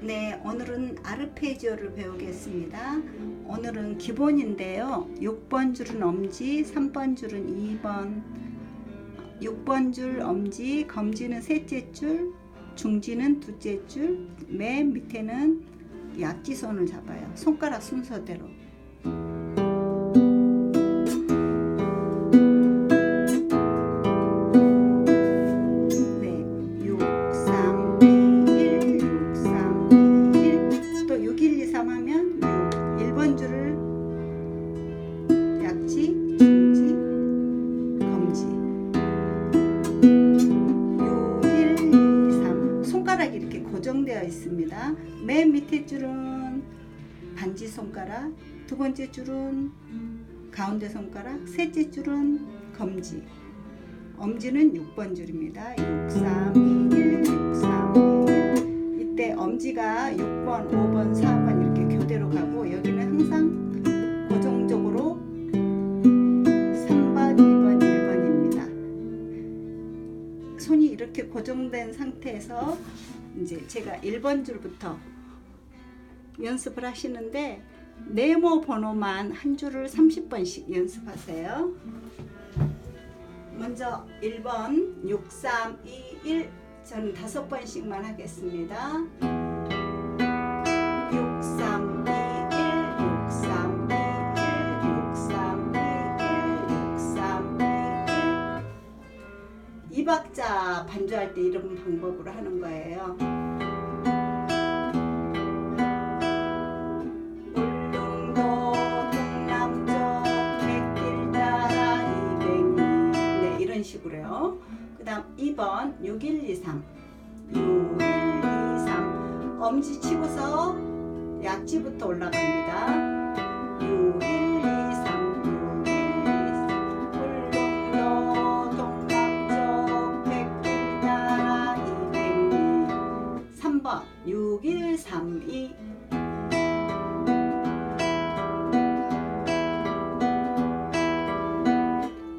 네, 오늘은 아르페지오를 배우겠습니다. 오늘은 기본인데요. 6번 줄은 엄지, 3번 줄은 2번, 6번 줄 엄지, 검지는 셋째 줄, 중지는 둘째 줄, 맨 밑에는 약지손을 잡아요. 손가락 순서대로. 고정되어 있습니다. 맨 밑에 줄은 반지 손가락, 두 번째 줄은 가운데 손가락, 셋째 줄은 검지. 엄지는 6번 줄입니다. 6, 3, 2, 1, 6, 3, 2, 1. 이때 엄지가 6번, 5 손이 이렇게 고정된 상태에서 이제 제가 1번 줄부터 연습을 하시는데 네모 번호만 한 줄을 30번씩 연습하세요. 먼저 1번 6, 3, 2, 1 저는 다섯 번씩만 하겠습니다. 이 박자 반주할 때 이런 방법으로 하는 거예요. 울릉도 동남쪽 백길 따라 200리. 네 이런 식으로요. 그 다음 2번 6123 6123 엄지 치고서 약지부터 올라갑니다. 6123 6132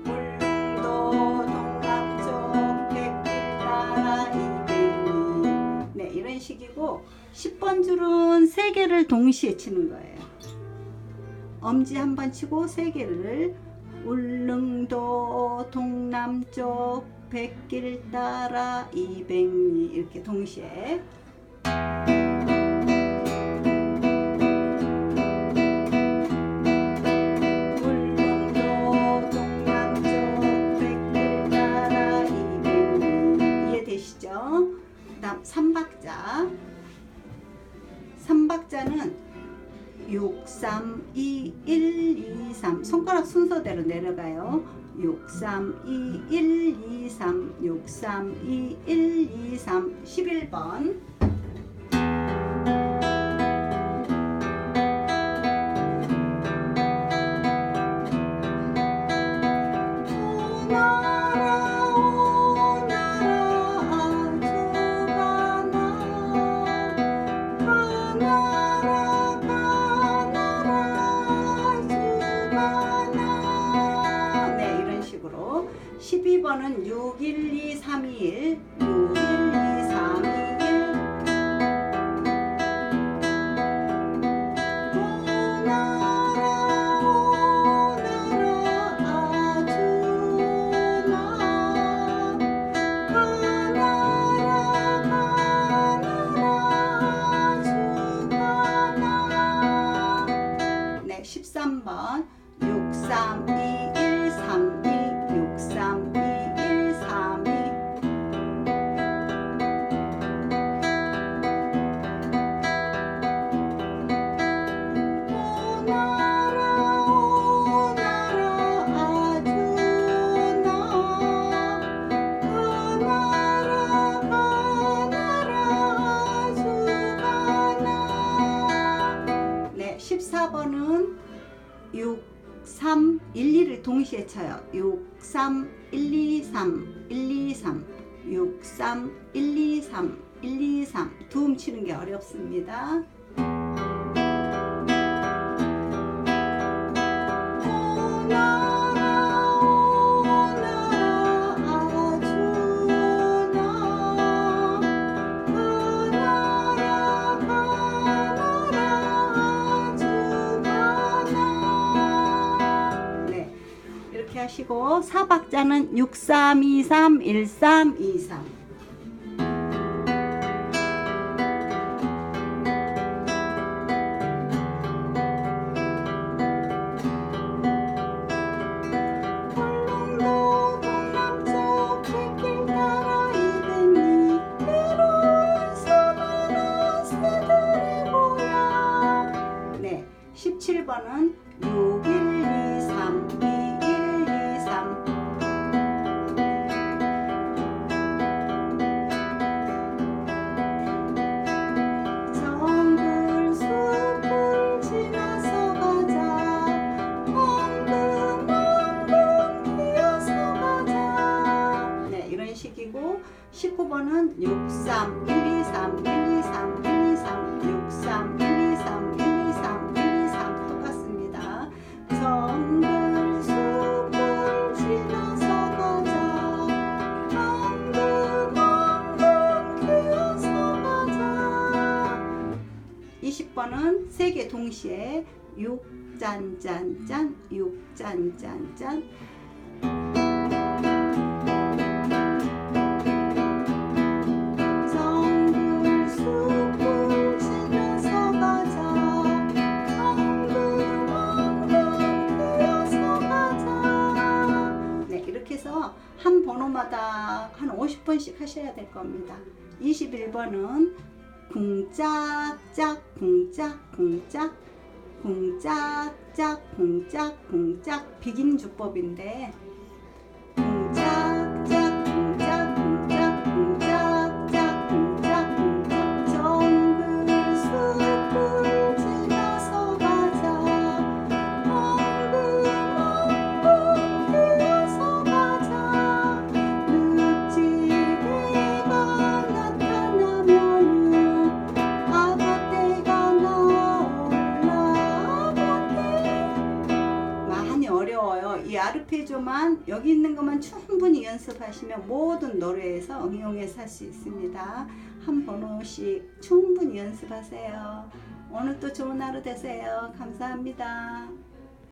울릉도 동남쪽 백길 따라 200리 네 이런 식이고 10번 줄은 세 개를 동시에 치는 거예요. 엄지 한 번 치고 세 개를 울릉도 동남쪽 백길 따라 200리 이렇게 동시에 3 손가락 순서대로 내려가요. 6, 3, 2, 1, 2, 3 6, 3, 2, 1, 2, 3 11번 12번은 6, 1, 2, 3, 2, 1 6, 1, 2, 3, 2, 1 오나라 오나라 아주나 가나라 가나라 아주가나 네 13번 6, 3, 2, 14번은 6 3 1 2를 동시에 쳐요 6 3 1 2 3 1 2 3 6 3 1 2 3 1 2 3 두음 치는 게 어렵습니다. 하시고 사박자는 6323 1323 식이고 19번은 63 123 123 123 63 123 123 123 똑같습니다. 정글 숲을 지나서 가자. 엉금 엉금 기어서 가자. 20번은 세 개 동시에 육짠짠짠 육짠짠짠 이렇게 해서 한 번호마다 한 50번씩 하셔야 될 겁니다. 21번은 궁짝짝 궁짝 궁짝 궁짝짝 궁짝 궁짝 비긴 주법인데 어려워요. 이 아르페조만 여기 있는 것만 충분히 연습하시면 모든 노래에서 응용해서 할 수 있습니다. 한 번호씩 충분히 연습하세요. 오늘 또 좋은 하루 되세요. 감사합니다